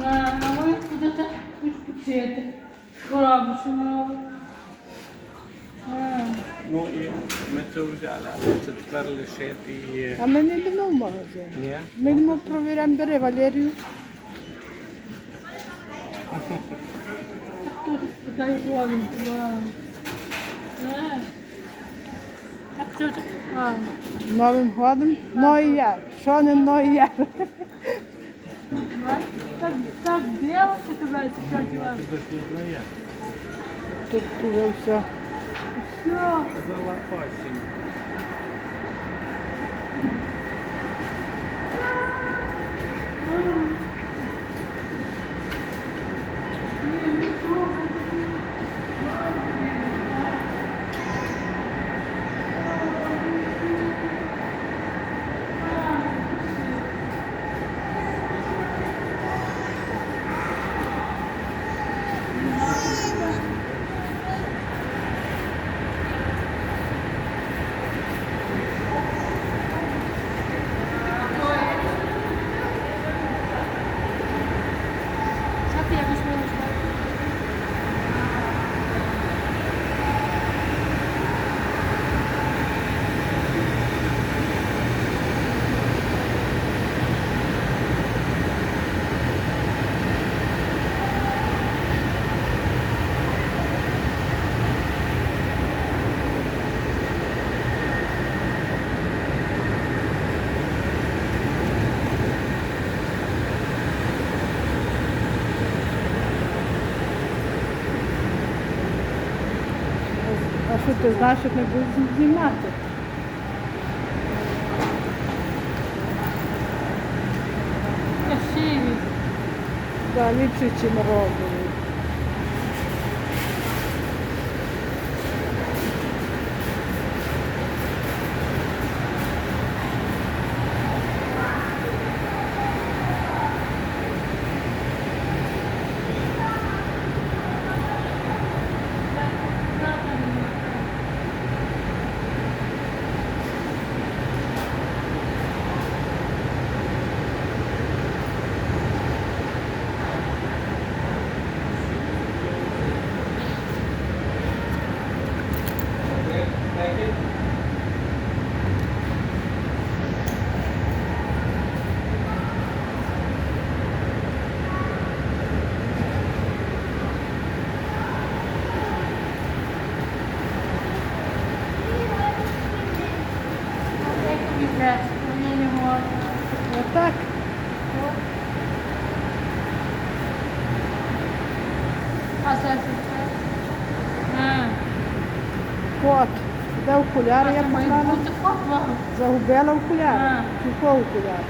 Nein, ama bu da da üç şeydi. Kurabi, şunu نوعي متزوجة على تذكر الشيء في Ama neden olmaz yani? Niye? Benim o program bere Valerio. Bu da iyi oğlum. Ne? Akçocuk. Ha. Novim hodum, noy yer. Şu an noy yer. понимаешь? Так, так девушка казалось, как дела. Тут уже все. Все. Залопасено. А що ти знаєш, як не будеш знімати? красиві? Да, ліпше, ніж розовий. Як тобі брати? Мені не можна. Отак. А це що? А, Кот. Де окуляри я це має поклала? бути кот вам. Загубила окуляри. А. Чого окуляри?